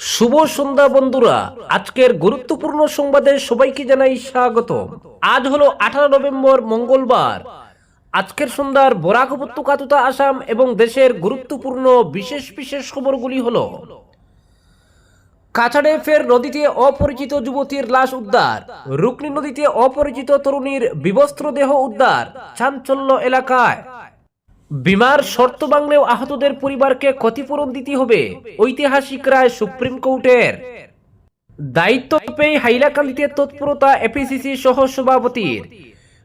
শুভ সন্ধ্যা বন্ধুরা। আজকের গুরুত্বপূর্ণ সংবাদে সবাইকে জানাই স্বাগত আজ হলো আঠারো নভেম্বর, মঙ্গলবার। আজকের সন্ধ্যার বরাক উপত্যকা তথা আসাম এবং দেশের গুরুত্বপূর্ণ বিশেষ বিশেষ খবরগুলি হল কাছাড়ে ফের নদীতে অপরিচিত যুবতীর লাশ উদ্ধার। রুকনি নদীতে অপরিচিত তরুণীর বিবস্ত্র দেহ উদ্ধার। চাঞ্চল্য এলাকায় বিমার শর্ত বাংলেও আহতদের পরিবারকে ক্ষতিপূরণ দিতে হবে, ঐতিহাসিক রায় সুপ্রিম কোর্টের। দায়িত্ব পেয়ে হাইলাকান্দিতে তৎপরতা এপিসিসি সহ সভাপতির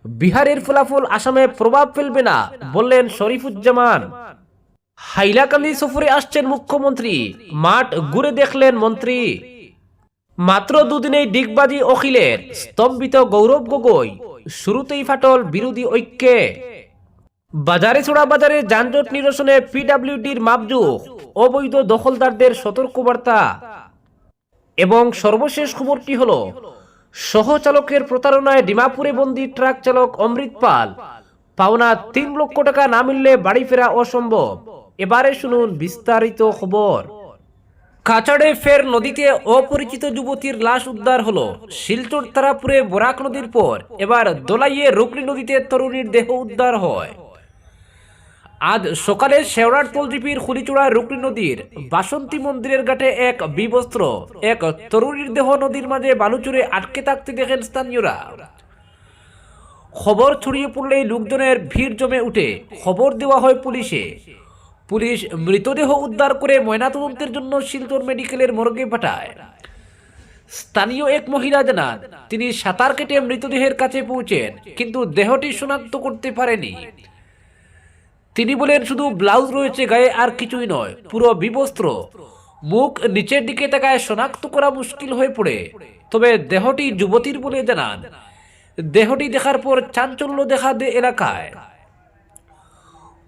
বিহারের ফলাফল আসামে প্রভাব ফেলবে না, বললেন শরীফুজ্জামান। হাইলাকান্দি সফরে আসছেন মুখ্যমন্ত্রী, মাঠ ঘুরে দেখলেন মন্ত্রী। মাত্র দুদিনেই ডিগবাজি অখিলের স্তম্ভিত গৌরব গগৈ, শুরুতেই ফাটল বিরোধী ঐক্যে। বাজারে ছোড়া বাজারে যানজট নিরসনে পিডাব্লিউডির মাপজুক। অবৈধ দখলদারদের সতর্কবার্তা। এবং সর্বশেষ খবরটি হল, সহচালকের প্রতারণায় ডিমাপুরে বন্দি ট্রাক চালক অমৃত পাল। পাওনা তিন লক্ষ টাকা না মিললে বাড়ি ফেরা অসম্ভব। এবারে শুনুন বিস্তারিত খবর। কাছাড়ে ফের নদীতে অপরিচিত যুবতীর লাশ উদ্ধার হলো। শিলচর তারাপুরে বরাক নদীর পর এবার দোলাইয়ে রুকনি নদীতে তরুণীর দেহ উদ্ধার হয়। আজ সকালে শেওড়ার তলজিপির খুলিচূড়া রুকনি নদীর বাসন্তী মন্দিরের ঘাটে এক বিবস্ত্র, এক তরুণীর দেহ নদীর মাঝে বালুচুরে আটকে থাকতে দেখেন স্থানীয়রা। খবর ছড়িয়ে পড়লেই লোকজনের ভিড় জমে উঠে খবর দেওয়া হয় পুলিশে। পুলিশ মৃতদেহ উদ্ধার করে ময়নাতদন্তের জন্য শিলচর মেডিকেলের মর্গে পাঠায়। স্থানীয় এক মহিলা জানান, তিনি সাঁতার কেটে মৃতদেহের কাছে পৌঁছেন, কিন্তু দেহটি শনাক্ত করতে পারেনি। তিনি বলেন, শুধু ব্লাউজ রয়েছে গায়ে আর কিছুই নয়, পুরো বিবস্ত্র। মুখ নিচের দিকে তাকায় শনাক্ত করা মুশকিল হয়ে পড়ে। তবে দেহটি যুবতীর বলে জানান। দেহটি দেখার পর চাঞ্চল্য দেখা দেয় এলাকায়।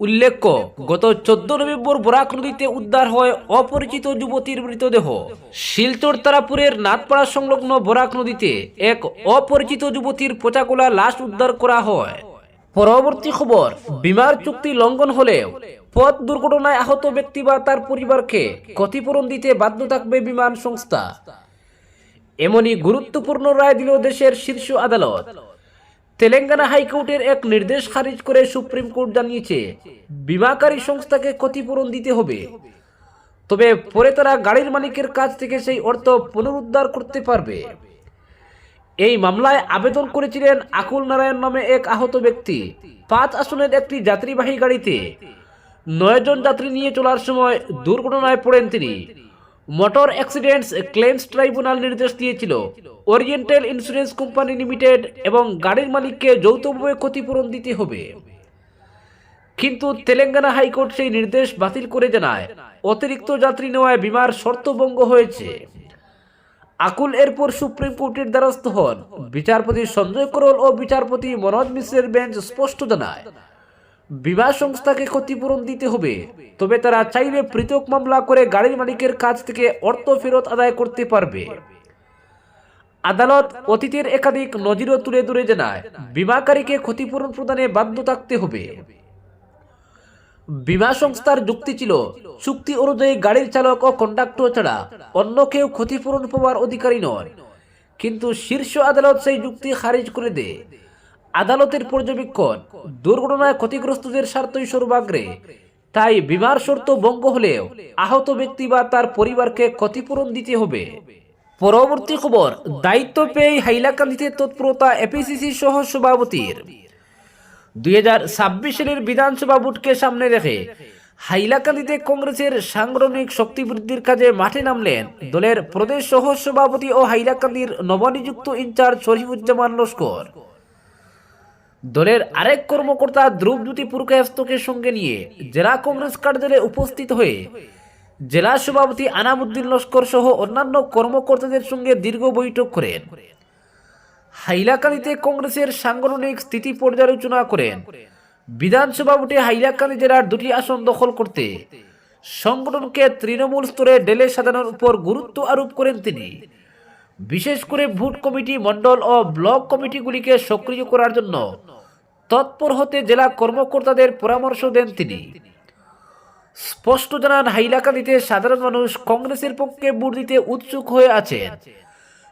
উল্লেখ্য, গত চোদ্দ নভেম্বর বরাক নদীতে উদ্ধার হয় অপরিচিত যুবতীর মৃতদেহ। শিলচর তারাপুরের নাথপাড়া সংলগ্ন বরাক নদীতে এক অপরিচিত যুবতীর পচাকোলা লাশ উদ্ধার করা হয়। পরবর্তী খবর, বিমার চুক্তি লঙ্ঘন হলেও পথ দুর্ঘটনায় আহত ব্যক্তি বা তার পরিবারকে ক্ষতিপূরণ দিতে বাধ্য থাকবে বিমান সংস্থা। এমনই গুরুত্বপূর্ণ রায় দিল দেশের শীর্ষ আদালত। তেলেঙ্গানা হাইকোর্টের এক নির্দেশ খারিজ করে সুপ্রিম কোর্ট জানিয়েছে, বিমাকারী সংস্থাকে ক্ষতিপূরণ দিতে হবে। তবে পরে তারা গাড়ির মালিকের কাছ থেকে সেই অর্থ পুনরুদ্ধার করতে পারবে। এই মামলায় আবেদন করেছিলেন আকুল নারায়ণ নামে এক আহত ব্যক্তি। পাঁচ আসনের একটি যাত্রীবাহী গাড়িতে। নয় জন যাত্রী নিয়ে চলার সময় দুর্ঘটনায় পড়েন তিনি। মোটর অ্যাক্সিডেন্টস ক্লেমস ট্রাইব্যুনাল নির্দেশ দিয়েছিল। ওরিয়েন্টাল ইন্স্যুরেন্স কোম্পানি লিমিটেড এবং গাড়ির মালিককে যৌথভাবে ক্ষতিপূরণ দিতে হবে। কিন্তু তেলেঙ্গানা হাইকোর্ট সেই নির্দেশ বাতিল করে জানায়। অতিরিক্ত যাত্রী নেওয়ায় বিমার শর্তভঙ্গ হয়েছে। আকুল এরপর সুপ্রিম কোর্টের দ্বারস্থ হন। বিচারপতি সঞ্জয় করল ও বিচারপতি মনোজ মিশ্রের বেঞ্চ স্পষ্ট জানায়, বিমা সংস্থাকে ক্ষতিপূরণ দিতে হবে, তবে তারা চাইলে পৃথক মামলা করে গাড়ির মালিকের কাছ থেকে অর্থ ফেরত আদায় করতে পারবে। আদালত অতীতের একাধিক নজিরও তুলে ধরে জানায়, বিমাকারীকে ক্ষতিপূরণ প্রদানে বাধ্য থাকতে হবে। বিমা সংস্থার যুক্তি ছিল, চুক্তি অনুযায়ী গাড়ির চালক ও কন্ডাক্টর ছাড়া অন্য কেউ ক্ষতিপূরণ পাওয়ার অধিকারী নয়। কিন্তু শীর্ষ আদালত সেই যুক্তি খারিজ করে দেয়। আদালতের পর্যবেক্ষণ, দুর্ঘটনায় ক্ষতিগ্রস্তদের স্বার্থই সর্বাগ্রে। তাই বিমার শর্ত ভঙ্গ হলেও আহত ব্যক্তি বা তার পরিবারকে ক্ষতিপূরণ দিতে হবে। পরবর্তী খবর, দায়িত্ব পেয়ে হাইলাকান্দিতে তৎপরতা এপিসিসি সহ সভাপতির। দুই হাজার ছাব্বিশ সালের বিধানসভা ভোটকে সামনে রেখে হাইলাকান্দিতে কংগ্রেসের সাংগঠনিক শক্তি বৃদ্ধির কাজে মাঠে নামলেন দলের প্রদেশ সহ সভাপতি ও হাইলাকান্দির নবনিযুক্ত ইনচার্জ শরীফুজ্জামান লস্কর। দলের আরেক কর্মকর্তা ধ্রুবজ্যোতি পুরকায়স্তকে সঙ্গে নিয়ে জেলা কংগ্রেস কার্যালয়ে উপস্থিত হয়ে জেলা সভাপতি আনামুদ্দিন লস্কর সহ অন্যান্য কর্মকর্তাদের সঙ্গে দীর্ঘ বৈঠক করেন। হাইলাকান্দিতে কংগ্রেসের সাংগঠনিক স্থিতি পর্যালোচনা করেন। বিধানসভা ভোটে হাইলাকান্দি জেলার দুটি আসন দখল করতে। সংগঠনকে তৃণমূল স্তরে ডেলে সাজানোর উপর গুরুত্ব আরোপ করেন তিনি। বিশেষ করে ভোট কমিটি মণ্ডল ও ব্লক কমিটিগুলিকে সক্রিয় করার জন্য তৎপর হতে জেলা কর্মকর্তাদের পরামর্শ দেন তিনি। স্পষ্ট জানান, হাইলাকান্দিতে সাধারণ মানুষ কংগ্রেসের পক্ষে ভোট দিতে উৎসুক হয়ে আছেন।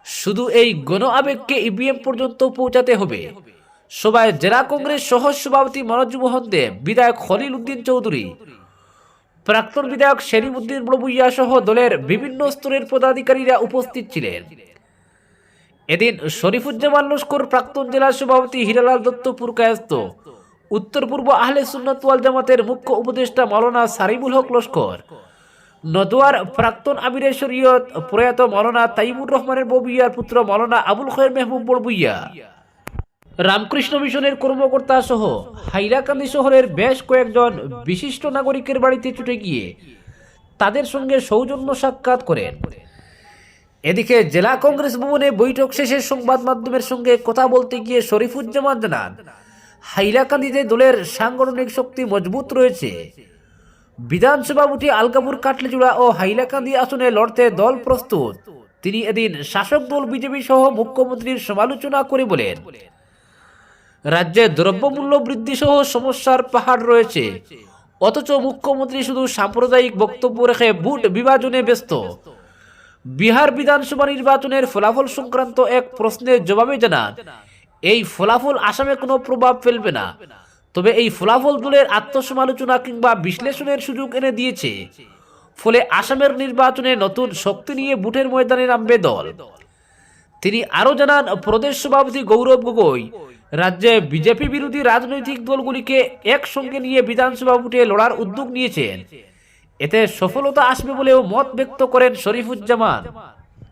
শুধু এই গণ আবেগকে ইভিএম পর্যন্ত পৌঁছাতে হবে। সবাই জেলা কংগ্রেস সহ সভাপতি মনোজ মোহন দেব বিধায়ক খলিল উদ্দিন চৌধুরী, প্রাক্তন বিধায়ক শেরিফ উদ্দিন বড়বুইয়া সহ দলের বিভিন্ন স্তরের পদাধিকারীরা উপস্থিত ছিলেন। এদিন শরীফুজ্জামান লস্কর প্রাক্তন জেলা সভাপতি হিরালাল দত্ত পুরকায়স্ত উত্তর পূর্ব আহলে সুন্নত ওয়াল জামাতের মুখ্য উপদেষ্টা মাওলানা সারিবুল হক লস্কর নদোয়ার প্রাক্তন আমিরের শরীয়ত প্রয়াত মাওলানা তাইমুর রহমানের ববিয়ার পুত্র মাওলানা আবুল খয়ের মেহবুব বড়বুইয়া রামকৃষ্ণ মিশনের কর্মকর্তা সহ হাইলাকান্দি শহরের বেশ কয়েকজন বিশিষ্ট নাগরিকের বাড়িতে ছুটে গিয়ে তাদের সঙ্গে সৌজন্য সাক্ষাৎ করেন। এদিকে জেলা কংগ্রেস ভবনে বৈঠক শেষে সংবাদ মাধ্যমের সঙ্গে কথা বলতে গিয়ে শরীফুজ্জামান জানান, হাইলাকান্দিতে দলের সাংগঠনিক শক্তি মজবুত রয়েছে। বিধানসভা ভোটে আলকাপুর কাটলিচূড়া ও হাইলাকান্দি আসনে লড়তে দল প্রস্তুত। তিনি এদিন শাসক দল বিজেপি সহ মুখ্যমন্ত্রীর সমালোচনা করে বলেন, রাজ্যে দ্রব্যমূল্য বৃদ্ধি সহ সমস্যার পাহাড় রয়েছে। অথচ মুখ্যমন্ত্রী শুধু সাম্প্রদায়িক বক্তব্য রেখে ভোট বিভাজনে ব্যস্ত। বিহার বিধানসভা নির্বাচনের ফলাফল সংক্রান্ত এক প্রশ্নের জবাবে জানান, এই ফলাফল আসামে কোনো প্রভাব ফেলবে না। তবে এই ফলাফল দলের আত্মসমালোচনা কিংবা বিশ্লেষণের সুযোগ এনে দিয়েছে। ফলে আসামের নির্বাচনে নতুন শক্তি নিয়ে বুটের ময়দানে নামবে দল। তিনি আরও জানান, প্রদেশ সভাপতি গৌরব গগৈ, রাজ্যে বিজেপি বিরোধী রাজনৈতিক দলগুলিকে একসঙ্গে নিয়ে বিধানসভা ভোটে লড়ার উদ্যোগ নিয়েছেন। এতে সফলতা আসবে বলেও মত ব্যক্ত করেন শরীফুজ্জামান।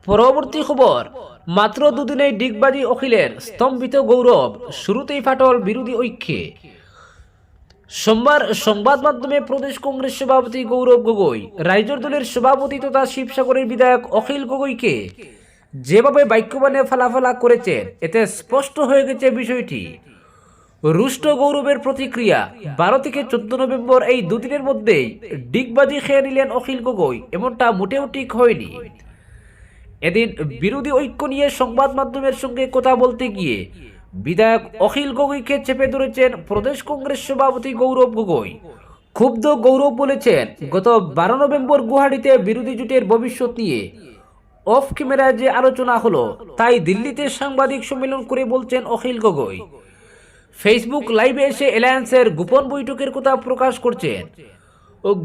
পরবর্তী খবর, মাত্র দুদিনেই ডিগবাজি অখিলের স্তম্ভিত গৌরব, শুরুতেই ফাটল বিরোধী ঐক্যে। সোমবার সংবাদ মাধ্যমে প্রদেশ কংগ্রেস সভাপতি গৌরব গগৈ, রাইজর দলের সভাপতি তথা শিবসাগরের বিধায়ক অখিল গগৈকে যেভাবে বাক্যবাণে ফালাফালা করেছেন এতে স্পষ্ট হয়ে গেছে বিষয়টি। রুষ্ট গৌরবের প্রতিক্রিয়া, বারো থেকে চোদ্দ নভেম্বর এই দুদিনের মধ্যেই ডিগবাজি খেয়ে নিলেন অখিল গগৈ, এমনটা মোটেও ঠিক হয়নি। এদিন বিরোধী ঐক্য নিয়ে সংবাদ মাধ্যমের সঙ্গে কথা বলতে গিয়ে বিধায়ক অখিল গগৈকে চেপে ধরেছেন প্রদেশ কংগ্রেস সভাপতি গৌরব গগৈ। ক্ষুব্ধ গৌরব বলেছেন, গত বারো নভেম্বর গুয়াহাটিতে বিরোধী জোটের ভবিষ্যৎ নিয়ে অফ ক্যামেরায় যে আলোচনা হলো, তাই দিল্লিতে সাংবাদিক সম্মেলন করে বলছেন অখিল গগৈ। ফেসবুক লাইভে এসে অ্যালায়েন্সের গোপন বৈঠকের কথা প্রকাশ করছেন।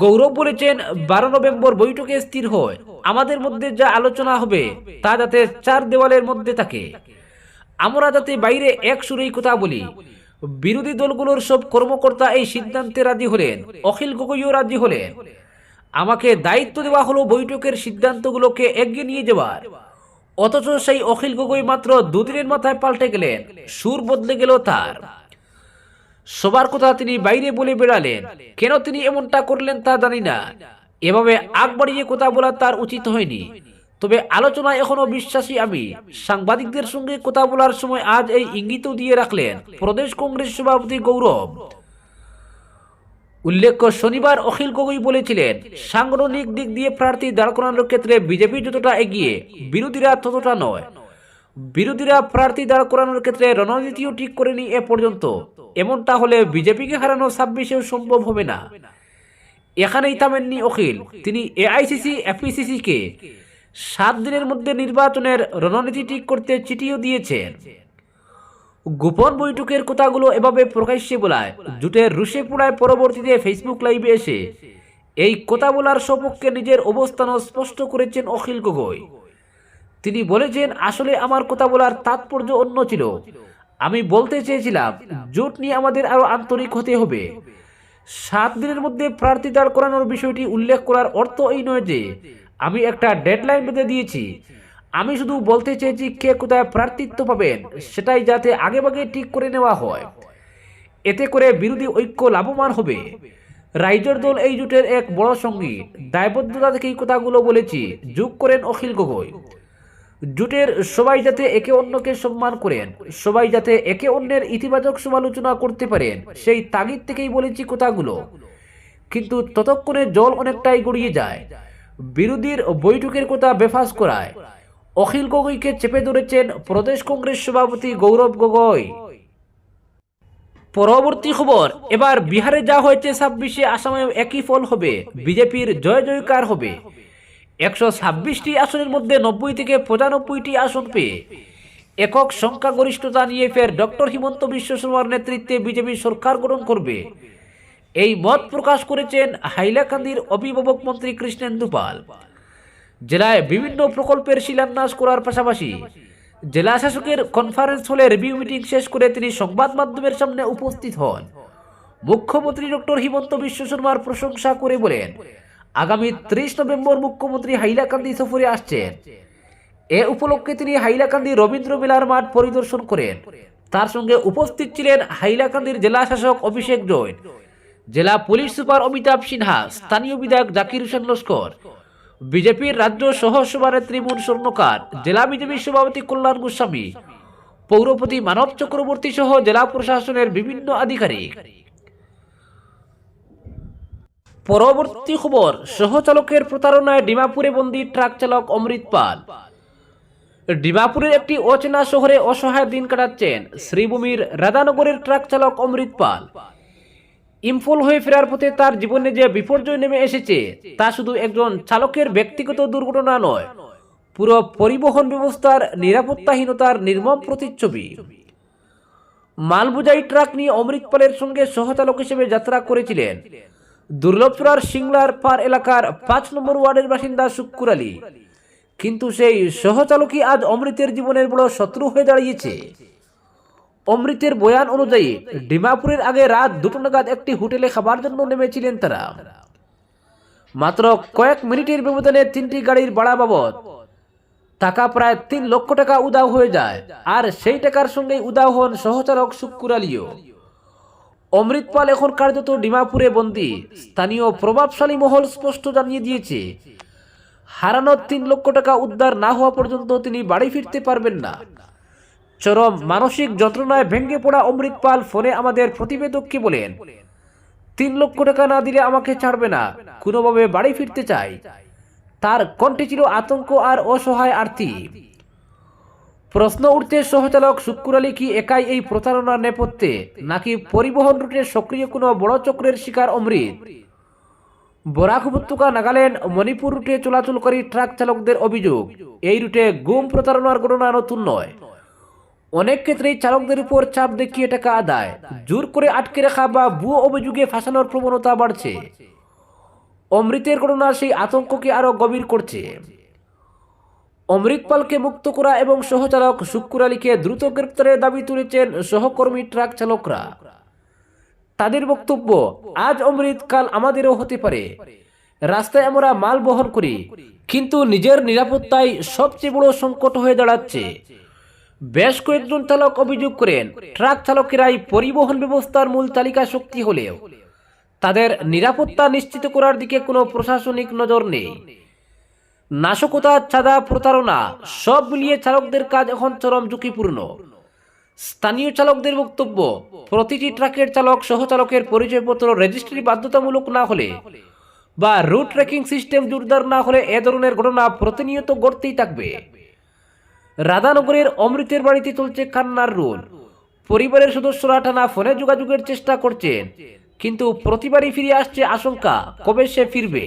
গৌরব বলেছেন, বারো নভেম্বর বৈঠকে স্থির হয়। আমাদের মধ্যে যা আলোচনা হবে, তা যাতে চার দেওয়ালের মধ্যে থাকে। আমরা যাতে বাইরে এক সুরেই কথা বলি। বিরোধী দলগুলোর সব কর্মকর্তা এই সিদ্ধান্তে রাজি হলেন, অখিল গগৈও রাজি হলেন। আমাকে দায়িত্ব দেওয়া হলো বৈঠকের সিদ্ধান্তগুলোকে এগিয়ে নিয়ে যাওয়ার। অথচ সেই অখিল গগৈ মাত্র দুদিনের মাথায় পাল্টে গেলেন, সুর বদলে গেল তার। সবার কথা তিনি বাইরে বলে বেড়ালেন, কেন তিনি এমনটা করলেন তা জানি না। এভাবে আগ বাড়িয়ে কথা বলা তার উচিত হয়নি। তবে আলোচনায় এখনও বিশ্বাসী আমি। সাংবাদিকদের সঙ্গে কথা বলার সময় আজ এই ইঙ্গিত দিয়ে রাখলেন প্রদেশ কংগ্রেস সভাপতি গৌরব। উল্লেখ্য, শনিবার অখিল গগৈ বলেছিলেন, সাংগঠনিক দিক দিয়ে প্রার্থী দাঁড় করানোর ক্ষেত্রে বিজেপি যতটা এগিয়ে, বিরোধীরা ততটা নয়। বিরোধীরা প্রার্থী দাঁড় করানোর ক্ষেত্রে রণনীতিও ঠিক করেনি এ পর্যন্ত। এমনটা হলে বিজেপিকে হারানো ছাব্বিশেও সম্ভব হবে না। এখানেই থামেননি অখিল। তিনি এআইসিসি, এফপিসিসি কে সাত দিনের মধ্যে নির্বাচনের রণনীতি ঠিক করতে চিঠিও দিয়েছেন। গোপন বৈঠকের কথাগুলো এভাবে প্রকাশ্যে বলায় জুটের রুশে পোড়ায় পরবর্তীতে ফেসবুক লাইভে এসে। এই কথা বলার সপক্ষে নিজের অবস্থানও স্পষ্ট করেছেন অখিল গগৈ। তিনি বলেছেন, আসলে আমার কথা বলার তাৎপর্য অন্য ছিল। আমি বলতে চেয়েছিলাম, জোট নিয়ে আমাদের আরও আন্তরিক হতে হবে। সাত দিনের মধ্যে প্রার্থী দাঁড় করানোর বিষয়টি উল্লেখ করার অর্থ এই নয় যে আমি একটা ডেডলাইন বেঁধে দিয়েছি। আমি শুধু বলতে চেয়েছি কে কোথায় প্রার্থিত্ব পাবেন, সেটাই যাতে আগেভাগে ঠিক করে নেওয়া হয়। এতে করে বিরোধী ঐক্য লাভবান হবে। রাইজর দল এই জোটের এক বড় সঙ্গী। দায়বদ্ধতা থেকে এই কথাগুলো বলেছি। যোগ করেন অখিল গগৈ। জোটের সবাই যাতে একে অন্যকে সম্মান করেন, সবাই যাতে একে অন্যের ইতিবাচক সমালোচনা করতে পারেন, সেই তাগিদ থেকেই বলেছি কথাগুলো। কিন্তু ততক্ষণে জল অনেকটাই গড়িয়ে যায়। বিরোধীর বৈঠকের কথা বেফাস করায়। অখিল গগৈকে চেপে ধরেছেন প্রদেশ কংগ্রেস সভাপতি গৌরব গগৈ। পরবর্তী খবর, এবার বিহারে যা হয়েছে ছাব্বিশে আসামে একই ফল হবে। বিজেপির জয় জয়কার হবে। একশো ছাব্বিশটি আসনের মধ্যে নব্বই থেকে পঁচানব্বইটি আসন পেয়ে একক সংখ্যাগরিষ্ঠতা নিয়ে ফের ডক্টর হিমন্ত বিশ্ব শর্মার নেতৃত্বে বিজেপি সরকার গঠন করবে। এই মত প্রকাশ করেছেন হাইলাকান্দির অভিভাবক মন্ত্রী কৃষ্ণেন্দু পাল। জেলায় বিভিন্ন প্রকল্পের শিলান্যাস করার পাশাপাশি জেলা শাসকের কনফারেন্স হলে রিভিউ মিটিং শেষ করে তিনি সংবাদ মাধ্যমের সামনে উপস্থিত হন। মুখ্যমন্ত্রী ডক্টর হিমন্ত বিশ্ব শর্মার প্রশংসা করে বলেন, আগামী ত্রিশ নভেম্বর মুখ্যমন্ত্রী হাইলাকান্দি সফরে আসছেন। এ উপলক্ষে তিনি হাইলাকান্দি রবীন্দ্র মেলার মাঠ পরিদর্শন করেন। তার সঙ্গে উপস্থিত ছিলেন হাইলাকান্দির জেলা শাসক অভিষেক জৈন। জেলা পুলিশ সুপার অমিতাভ সিনহা, স্থানীয় বিধায়ক জাকির হোসেন লস্কর। বিজেপির রাজ্য সহ সভানেত্রী স্বর্ণকার, জেলা বিজেপির সভাপতি কল্যাণ গোস্বামী। পৌরপতি মানব চক্রবর্তী সহ জেলা প্রশাসনের বিভিন্ন আধিকারিক। পরবর্তী খবর, সহচালকের প্রতারণায় ডিমাপুরে বন্দী ট্রাক চালক অমৃত পাল। ডিমাপুরের একটি অচেনা শহরে অসহায় দিন কাটাচ্ছেন শ্রীভূমির রাধানগরের ট্রাক চালক অমৃত পাল। ইম্ফল হয়ে ফেরার পথে তার জীবনে যে বিপর্যয় নেমে এসেছে, তা শুধু একজন চালকের ব্যক্তিগত দুর্ঘটনা নয়, পুরো পরিবহন ব্যবস্থার নিরাপত্তাহীনতার নির্মম প্রতিচ্ছবি। মালবোঝাই ট্রাক নিয়ে অমৃত পালের সঙ্গে সহচালক হিসেবে যাত্রা করেছিলেন দুর্লভপুরার সিংলার পার এলাকার পাঁচ নম্বর ওয়ার্ডের বাসিন্দা শুক্কুর কিন্তু সেই সহচালকই আজ অমৃতের জীবনের বড় শত্রু হয়ে দাঁড়িয়েছে। অমৃতের বয়ান অনুযায়ী, ডিমাপুরের আগে রাত দুটো নাগাদ একটি হোটেলে খাবার জন্য নেমেছিলেন তারা। মাত্র কয়েক মিনিটের ব্যবধানে তিনটি গাড়ির ভাড়া বাবদ টাকা প্রায় তিন লক্ষ টাকা উদাও হয়ে যায়, আর সেই টাকার সঙ্গে উদাও হন সহচারক শুক্কুর আলীও। অমৃত পাল এখন কার্যত ডিমাপুরে বন্দী, স্থানীয় প্রভাবশালী মহল স্পষ্ট জানিয়ে দিয়েছে, হারানো তিন লক্ষ টাকা উদ্ধার না হওয়া পর্যন্ত তিনি বাড়ি ফিরতে পারবেন না। চরম মানসিক যন্ত্রণায় ভেঙে পড়া অমৃত পাল ফোনে আমাদের প্রতিবেদককে বলেন? তিন লক্ষ টাকা না দিলে আমাকে ছাড়বে না, কোনোভাবে বাড়ি ফিরতে চাই। তার কণ্ঠে ছিল আতঙ্ক আর অসহায় আর্থি প্রশ্ন উঠতে সহচালক শুক্কুর আলী কি একাই এই প্রতারণার নেপথ্যে, নাকি পরিবহন রুটে সক্রিয় কোনো বড় চক্রের শিকার অমৃত? বরাক উপত্যকা নাগাল্যান্ড, মণিপুর রুটে চলাচলকারী ট্রাক চালকদের অভিযোগ, এই রুটে গুম প্রতারণার ঘটনা নতুন নয়। অনেক ক্ষেত্রেই চালকদের উপর চাপ দেখিয়ে টাকা আদায়। জোর করে আটকে রাখা বা ভুয়ো অভিযোগে ফাঁসানোর প্রবণতা বাড়ছে। অমৃতের ঘটনা সেই আতঙ্ককে আরও গভীর করছে। অমৃতপালকে মুক্ত করা এবং সহচালক শুক্কুর আলীকে দ্রুত গ্রেপ্তারের দাবি তুলেছেন সহকর্মী ট্রাক চালকরা। তাদের বক্তব্য, আজ অমৃত, কাল আমাদেরও হতে পারে। রাস্তায় আমরা মাল বহন করি, কিন্তু নিজের নিরাপত্তায় সবচেয়ে বড় সংকট হয়ে দাঁড়াচ্ছে। বেশ কয়েকজন চালক অভিযোগ করেন, ট্রাক চালকেরাই পরিবহন ব্যবস্থার মূল তালিকা শক্তি হলেও তাদের নিরাপত্তা নিশ্চিত করার দিকে কোনো প্রশাসনিক নজর নেই। নাশকতা, চাঁদা প্রতারণা, সব মিলিয়ে চালকদের কাজ এখন চরম ঝুঁকিপূর্ণ। স্থানীয় চালকদের বক্তব্য, প্রতিটি ট্রাকের চালক, সহচালকের পরিচয়পত্র রেজিস্ট্রি বাধ্যতামূলক না হলে বা রুট ট্র্যাকিং সিস্টেম জোরদার না হলে এ ধরনের ঘটনা প্রতিনিয়ত ঘটতেই থাকবে। রাধানগরের অমৃতের বাড়িতে চলছে কান্নার রোল। পরিবারের সদস্যরা টানা ফোনে যোগাযোগের চেষ্টা করছেন, কিন্তু প্রতিবারই ফিরে আসছে আশঙ্কা, কবে সে ফিরবে?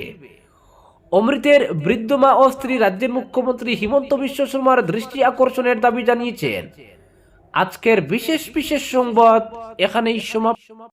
অমৃতের বৃদ্ধ মা ও স্ত্রী রাজ্যের মুখ্যমন্ত্রী হিমন্ত বিশ্ব শর্মার দৃষ্টি আকর্ষণের দাবি জানিয়েছেন। আজকের বিশেষ বিশেষ সংবাদ এখানেই সমাপ্ত।